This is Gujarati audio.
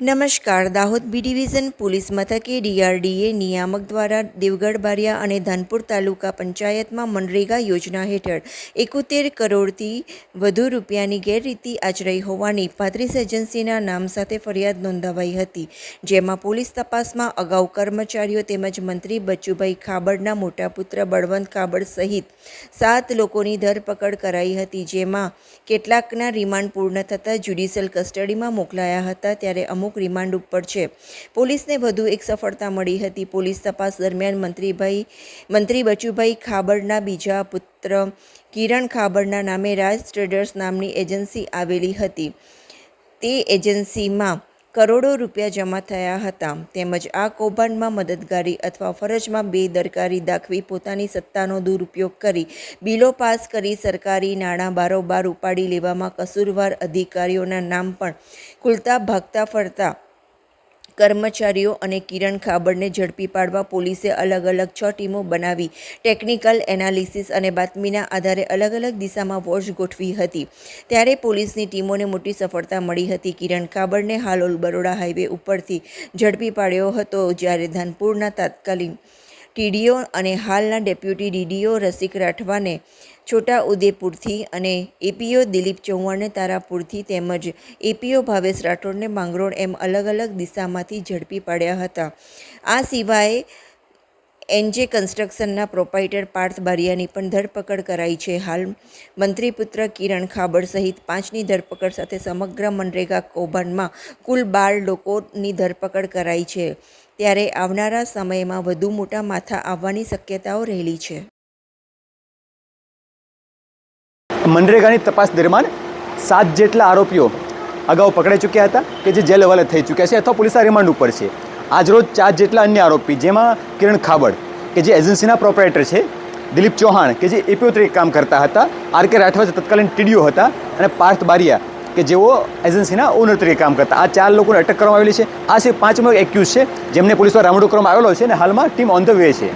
નમસ્કાર. દાહોદ બી ડિવિઝન પોલીસ મથકે ડીઆરડીએ નિયામક દ્વારા દેવગઢ બારિયા અને ધાનપુર તાલુકા પંચાયતમાં મનરેગા યોજના હેઠળ એકોતેર કરોડથી વધુ રૂપિયાની ગેરરીતિ આચરાઈ હોવાની પાંત્રીસ એજન્સીના નામ સાથે ફરિયાદ નોંધાવાઈ હતી, જેમાં પોલીસ તપાસમાં અગાઉ કર્મચારીઓ તેમજ મંત્રી બચુભાઈ ખાબડના મોટા પુત્ર બળવંત ખાબડ સહિત સાત લોકોની ધરપકડ કરાઈ હતી, જેમાં કેટલાકના રિમાન્ડ પૂર્ણ થતાં જ્યુડિશિયલ કસ્ટડીમાં મોકલાયા હતા, ત્યારે અમુક રિમાન્ડ ઉપર છે. પોલીસને વધુ એક સફળતા મળી હતી. પોલીસ તપાસ દરમિયાન મંત્રીભાઈ, મંત્રી બચુભાઈ ખાબડના બીજા પુત્ર કિરણ ખાબડના નામે રાજ ટ્રેડર્સ નામની એજન્સી આવેલી હતી. તે એજન્સીમાં કરોડો રૂપિયા જમા થયા હતા. તેમજ આ કૌભાંડમાં મદદગારી અથવા ફરજમાં બેદરકારી દાખવી પોતાની સત્તાનો દુરુપયોગ કરી બિલો પાસ કરી સરકારી નાણાં બારોબાર ઉપાડી લેવામાં કસૂરવાર અધિકારીઓના નામ પણ ખુલતા ભાગતા ફરતા કર્મચારીઓ અને કિરણ ખાબડને ઝડપી પાડવા પોલીસે અલગ અલગ છ ટીમો બનાવી ટેકનિકલ એનાલિસિસ અને બાતમીના આધારે અલગ અલગ દિશામાં વોચ ગોઠવી હતી. ત્યારે પોલીસની ટીમોને મોટી સફળતા મળી હતી. કિરણ ખાબડને હાલોલ બરોડા હાઈવે ઉપરથી ઝડપી પાડ્યો હતો, જ્યારે ધાનપુરના તાત્કાલિક ટીડીઓ અને હાલના ડેપ્યુટી ડીડીઓ રસિક રાઠવાને છોટા ઉદેપુરથી અને એપીઓ દિલીપ ચૌહાણને તારાપુરથી તેમજ એપીઓ ભાવેશ રાઠોડને માંગરોળ એમ અલગ અલગ દિશામાંથી ઝડપી પાડ્યા હતા. આ સિવાય એનજે કન્સ્ટ્રક્શનના પ્રોપાઇટર પાર્થ બારિયાની પણ ધરપકડ કરાઈ છે. હાલ મંત્રીપુત્ર કિરણ ખાબડ સહિત પાંચની ધરપકડ સાથે સમગ્ર મનરેગા કૌભાંડમાં કુલ બાર લોકોની ધરપકડ કરાઈ છે. ત્યારે આવનારા સમયમાં વધુ મોટા માથા આવવાની શક્યતાઓ રહેલી છે. મનરેગાની તપાસ દરમિયાન સાત જેટલા આરોપીઓ અગાઉ પકડાઈ ચૂક્યા હતા કે જે જેલ હવાલે થઈ ચૂક્યા છે અથવા પોલીસના રિમાન્ડ ઉપર છે. આજરોજ ચાર જેટલા અન્ય આરોપી, જેમાં કિરણ ખાબડ, કે જે એજન્સીના પ્રોપરાઇટર છે, દિલીપ ચૌહાણ, કે જે એપીઓ તરીકે કામ કરતા હતા, આર કે રાઠવા તત્કાલીન ટીડીઓ હતા, અને પાર્થ બારિયા, કે જેઓ એજન્સીના ઓનર તરીકે કામ કરતા. આ ચાર લોકોને અટક કરવામાં આવેલી છે. આ છે પાંચમો એક્યુઝ છે, જેમને પોલીસ દ્વારા રામડો કરવામાં આવેલો છે અને હાલમાં ટીમ ઓન ધ વે છે.